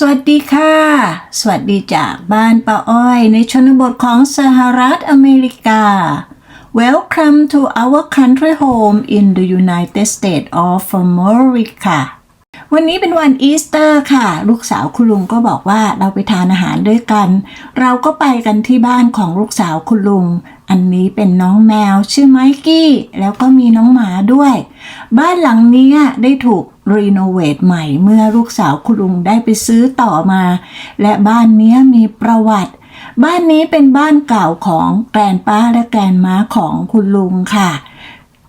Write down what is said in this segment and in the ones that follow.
สวัสดีค่ะ สวัสดีจากบ้านป้าอ้อยในชนบทของสหรัฐอเมริกา Welcome to our country home in the United States of America วันนี้เป็นวันอีสเตอร์ค่ะ ลูกสาวคุณลุงก็บอกว่าเราไปทานอาหารด้วยกัน เราก็ไปกันที่บ้านของลูกสาวคุณลุง อันนี้เป็นน้องแมวชื่อไมกี้ แล้วก็มีน้องหมาด้วย บ้านหลังนี้ได้ถูก รีโนเวทใหม่เมื่อลูกสาวคุณลุงได้ไปซื้อต่อมา และบ้านเนี้ยมีประวัติ บ้านนี้เป็นบ้านเก่าของแกรนป้าและแกรนม้าของคุณลุงค่ะ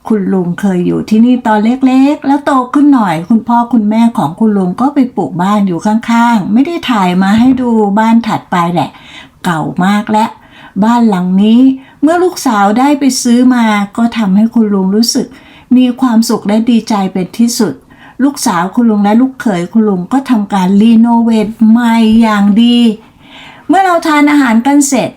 คุณลุงเคยอยู่ที่นี่ตอนเล็กๆ แล้วโตขึ้นหน่อย คุณพ่อคุณแม่ของคุณลุงก็ไปปลูกบ้านอยู่ข้างๆ ไม่ได้ถ่ายมาให้ดูบ้านถัดไปแหละ เก่ามากและ บ้านหลังนี้เมื่อลูกสาวได้ไปซื้อมา ก็ทำให้คุณลุงรู้สึก มีความสุขและดีใจเป็นที่สุด ลูกสาวคุณลุงและลูกเขยคุณลุงก็ทำการรีโนเวทใหม่อย่างดี เมื่อเราทานอาหารกันเสร็จ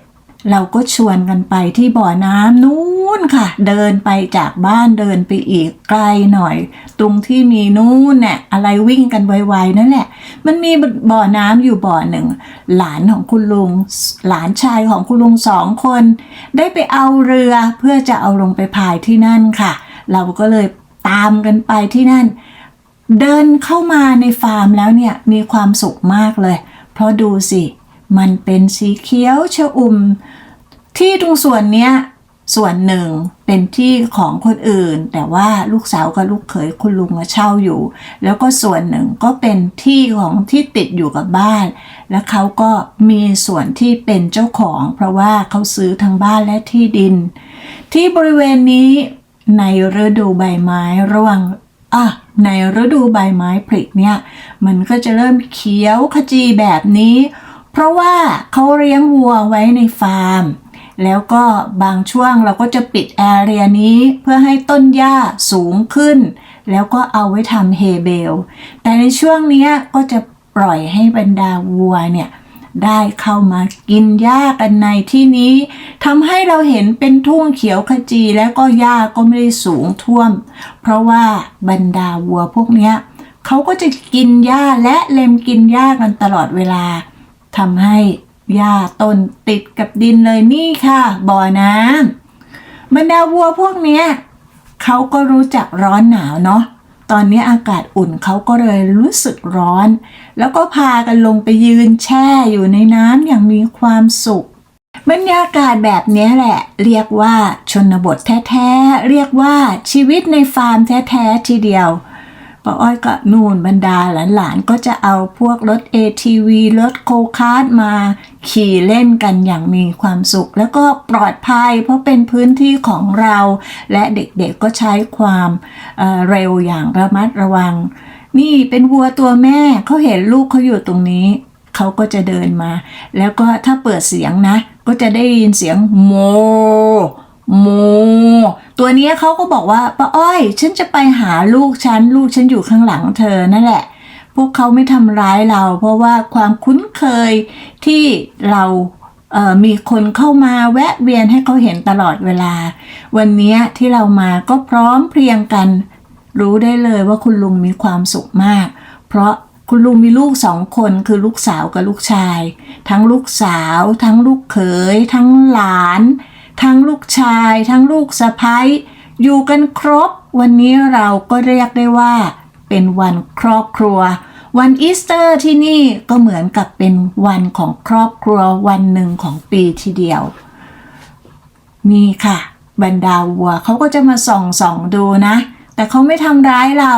เราก็ชวนกันไปที่บ่อน้ำนู้นค่ะ เดินไปจากบ้านเดินไปอีกไกลหน่อย ตรงที่มีนู้นเนี่ยอะไรวิ่งกันไวๆนั่นแหละ มันมีบ่อน้ำอยู่บ่อหนึ่ง หลานของคุณลุง หลานชายของคุณลุงสองคน ได้ไปเอาเรือเพื่อจะเอาลงไปพายที่นั่นค่ะ เราก็เลยตามกันไปที่นั่น เดินเข้ามาในฟาร์มแล้วเนี่ยมีความสุขมากเลย เพราะดูสิ มันเป็นสีเขียวชอุ่ม ที่ตรงส่วนเนี้ยส่วนหนึ่งเป็นที่ของคนอื่น แต่ว่าลูกสาวกับลูกเขยคุณลุงเช่าอยู่ แล้วก็ส่วนหนึ่งก็เป็นที่ของที่ติดอยู่กับบ้าน และเขาก็มีส่วนที่เป็นเจ้าของ เพราะว่าเขาซื้อทั้งบ้านและที่ดิน ที่บริเวณนี้ในฤดูใบไม้ร่วง อะในฤดูใบไม้ผลิเนี่ยมันก็จะเริ่มเขียวขจีแบบนี้ เพราะว่าเขาเลี้ยงวัวไว้ในฟาร์ม แล้วก็บางช่วงเราก็จะปิดแอเรียนี้เพื่อให้ต้นหญ้าสูงขึ้น แล้วก็เอาไว้ทำเฮเบล แต่ในช่วงนี้ก็จะปล่อยให้บรรดาวัวเนี่ย ได้เข้ามากินหญ้ากันในที่นี้ทำให้เราเห็นเป็นทุ่งเขียวขจีและก็หญ้าก็ไม่ได้สูงท่วม เพราะว่าบรรดาวัวพวกเนี้ยเขาก็จะกินหญ้าและเล็มกินหญ้ากันตลอดเวลาทำให้หญ้าต้นติดกับดินเลยนี่ค่ะบ่อน้ำบรรดาวัวพวกเนี้ยเขาก็รู้จักร้อนหนาวเนาะ ตอนนี้อากาศอุ่นเขาก็เลยรู้สึกร้อน แล้วก็พากันลงไปยืนแช่อยู่ในน้ำอย่างมีความสุขบรรยากาศแบบนี้แหละ เรียกว่าชนบทแท้ๆ เรียกว่าชีวิตในฟาร์มแท้ๆ ทีเดียวป้าอ้อยก็นูนบรรดาหลานๆ ก็จะเอาพวกรถ ATV รถโคคาร์ดมา ขี่เล่นกันอย่างมีความสุข แล้วก็ปลอดภัยเพราะเป็นพื้นที่ของเรา และเด็กๆก็ใช้ความเเร็วอย่างระมัดระวัง นี่เป็นวัวตัวแม่เขาเห็นลูกเขาอยู่ตรงนี้ เขาก็จะเดินมา แล้วก็ถ้าเปิดเสียงนะ ก็จะได้ยินเสียงโมโม ตัวนี้เขาก็บอกว่าป้าอ้อย ฉันจะไปหาลูกฉัน ลูกฉันอยู่ข้างหลังเธอนั่นแหละ พวกเขาไม่ทำร้ายเรา เพราะว่าความคุ้นเคยที่เราเมีคนเข้ามาแวะเวียนให้เขาเห็นตลอดเวลา วันนี้ที่เรามาก็พร้อมเพรียงกัน รู้ได้เลยว่าคุณลุงมีความสุขมาก เพราะคุณลุงมีลูกสองคนคือลูกสาวกับลูกชาย ทั้งลูกสาว ทั้งลูกเขย ทั้งหลาน ทั้งลูกชาย ทั้งลูกสะพ้ยอยู่กันครบ วันนี้เราก็เรียกได้ว่า เป็นวันครอบครัว วันอีสเตอร์ที่นี่ก็เหมือนกับเป็นวันของครอบครัววันหนึ่งของปีทีเดียวนี่ค่ะ บรรดาวัวเขาก็จะมาส่องส่องดูนะ แต่เขาไม่ทำร้ายเรา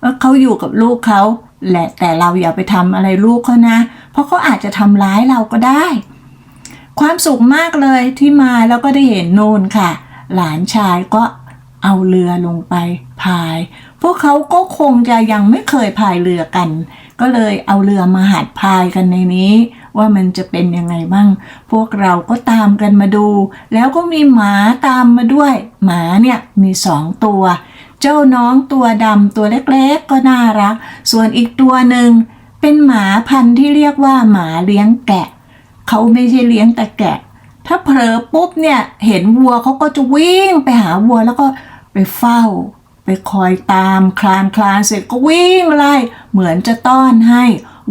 เออเขาอยู่กับลูกเขาแหละแต่เราอย่าไปทำอะไรลูกเขานะ เพราะเขาอาจจะทำร้ายเราก็ได้ ความสุขมากเลยที่มาแล้วก็ได้เห็นโน่นค่ะ หลานชายก็เอาเรือลงไปพาย พวกเขาก็คงจะยังไม่เคยพายเรือกัน ก็เลยเอาเรือมาหัดพายกันในนี้ ว่ามันจะเป็นยังไงบ้าง พวกเราก็ตามกันมาดู แล้วก็มีหมาตามมาด้วย หมาเนี่ยมีสองตัว เจ้าน้องตัวดำตัวเล็กๆ ก็น่ารัก ส่วนอีกตัวหนึ่งเป็นหมาพันธุ์ที่เรียกว่าหมาเลี้ยงแกะ เขาไม่ใช่เลี้ยงแต่แกะ ถ้าเผลอปุ๊บเนี่ยเห็นวัวเขาก็จะวิ่งไปหาวัวแล้วก็ไปเฝ้า ไปคอยตามคลานคลานเสร็จก็วิ่งไล่ เหมือนจะต้อนให้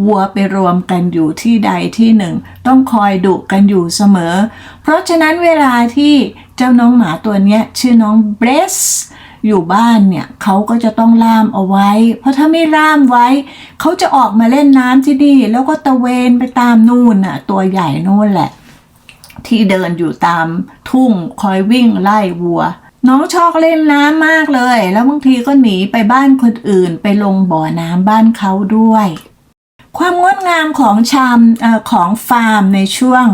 วัวไปรวมกันอยู่ที่ใดที่หนึ่ง ต้องคอยดุกันอยู่เสมอ เพราะฉะนั้นเวลาที่เจ้าน้องหมาตัวนี้ชื่อน้องเบรสอยู่บ้านเนี่ยเขาก็จะต้องล่ามเอาไว้ เพราะถ้าไม่ล่ามไว้ เขาจะออกมาเล่นน้ำที่นี่แล้วก็ตะเวนไปตามนู่นน่ะตัวใหญ่นู่นแหละ ที่เดินอยู่ตามทุ่งคอยวิ่งไล่วัว น้องชอบเล่นน้ำมากเลย แล้วบางทีก็หนีไปบ้านคนอื่น ไปลงบ่อน้ำบ้านเขาด้วย ความงดงามของชามออของฟาร์มในช่วง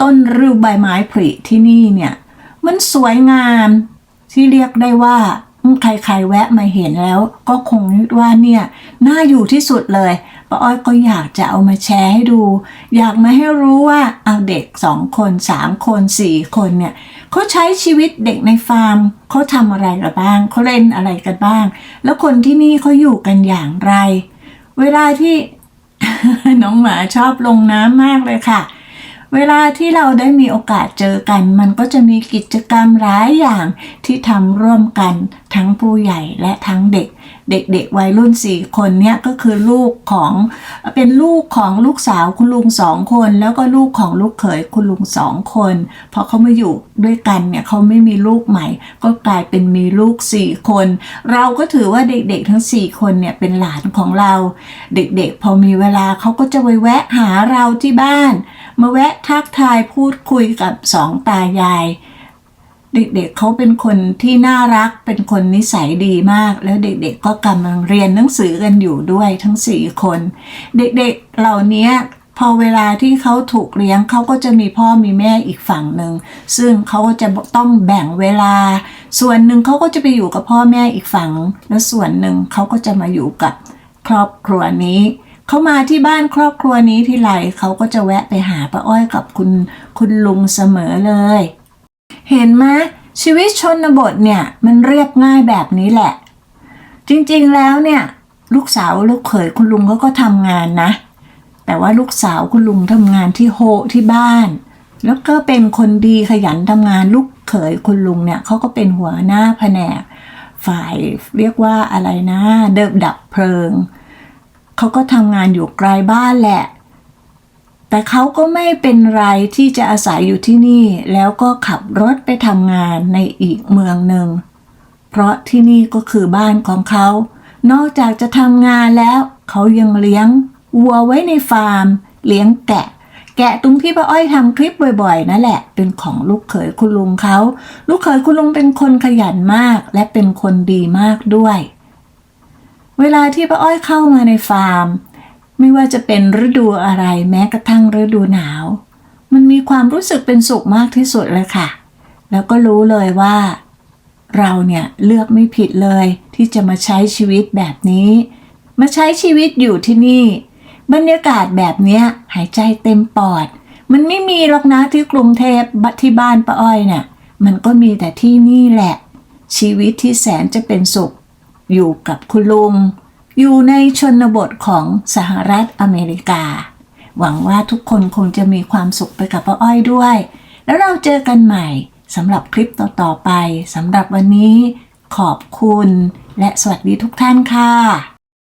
ต้นฤดูใบไม้ผลิที่นี่เนี่ย มันสวยงามที่เรียกได้ว่า ใครๆแวะมาเห็นแล้วก็คงนึกว่าเนี่ยน่าอยู่ที่สุดเลยป้าอ้อยก็อยากจะเอามาแชร์ให้ดู อยากมาให้รู้ว่าเอาเด็กสองคนสามคนสี่คนเนี่ยเขาใช้ชีวิตเด็กในฟาร์มเขาทำอะไรกันบ้างเขาเล่นอะไรกันบ้าง แล้วคนที่นี่เขาอยู่กันอย่างไร เวลาที่น้องหมาชอบลงน้ำมากเลยค่ะ เวลาที่เราได้มีโอกาสเจอกัน มันก็จะมีกิจกรรมหลายอย่างที่ทำร่วมกันทั้งผู้ใหญ่และทั้งเด็ก เด็กๆวัยรุ่นสี่คนเนี่ยก็คือลูกของเป็นลูกของลูกสาวคุณลุงสองคน แล้วก็ลูกของลูกเขยคุณลุงสองคนพอเขามาอยู่ด้วยกันเนี่ยเขาไม่มีลูกใหม่ ก็กลายเป็นมีลูกสี่คน เราก็ถือว่าเด็กๆทั้งสี่คนเนี่ยเป็นหลานของเรา เด็กๆ พอมีเวลาเขาก็จะไปแวะหาเราที่บ้าน มาแวะทักทายพูดคุยกับสองตายาย เด็กๆเขาเป็นคนที่น่ารักเป็นคนนิสัยดีมาก แล้วเด็กๆก็กำลังเรียนหนังสือกันอยู่ด้วยทั้งสี่คน เด็กๆเหล่านี้พอเวลาที่เขาถูกเลี้ยงเขาก็จะมีพ่อมีแม่อีกฝั่งหนึ่งซึ่งเขาก็จะต้องแบ่งเวลา ส่วนหนึ่งเขาก็จะไปอยู่กับพ่อแม่อีกฝั่ง แล้วส่วนหนึ่งเขาก็จะมาอยู่กับครอบครัวนี้เขามาที่บ้านครอบครัวนี้ที่ไรเขาก็จะแวะไปหาป้าอ้อยกับคุณคุณลุงเสมอเลย เห็นไหมชีวิตชนบทเนี่ยมันเรียบง่ายแบบนี้แหละ จริงๆแล้วเนี่ย ลูกสาวลูกเขยคุณลุงเขาก็ทำงานนะ แต่ว่าลูกสาวคุณลุงทำงานที่โฮที่บ้าน แล้วก็เป็นคนดีขยันทำงานลูกเขยคุณลุงเนี่ยเขาก็เป็นหัวหน้าแผนก ฝ่ายเรียกว่าอะไรนะ เดิบดับเพลิงเขาก็ทำงานอยู่ไกลบ้านแหละ แต่เขาก็ไม่เป็นไรที่จะอาศัยอยู่ที่นี่ แล้วก็ขับรถไปทำงานในอีกเมืองหนึ่ง เพราะที่นี่ก็คือบ้านของเขา นอกจากจะทำงานแล้ว เขายังเลี้ยงวัวไว้ในฟาร์ม เลี้ยงแกะ แกะตรงที่ป้าอ้อยทำคลิปบ่อยๆนั่นแหละ เป็นของลูกเขยคุณลุงเขา ลูกเขยคุณลุงเป็นคนขยันมาก และเป็นคนดีมากด้วย เวลาที่ป้าอ้อยเข้ามาในฟาร์ม ไม่ว่าจะเป็นฤดูอะไรแม้กระทั่งฤดูหนาว มันมีความรู้สึกเป็นสุขมากที่สุดเลยค่ะ แล้วก็รู้เลยว่า เราเนี่ยเลือกไม่ผิดเลยที่จะมาใช้ชีวิตแบบนี้ มาใช้ชีวิตอยู่ที่นี่ บรรยากาศแบบเนี้ยหายใจเต็มปอด มันไม่มีหรอกนะที่กรุงเทพที่บ้านป้าอ้อยเนี่ยมันก็มีแต่ที่นี่แหละ ชีวิตที่แสนจะเป็นสุข อยู่กับคุณลุง อยู่ในชนบทของสหรัฐอเมริกา หวังว่าทุกคนคงจะมีความสุขไปกับป้าอ้อยด้วย แล้วเราเจอกันใหม่สำหรับคลิปต่อ ๆ ไปสำหรับวันนี้ขอบคุณ และสวัสดีทุกท่านค่ะ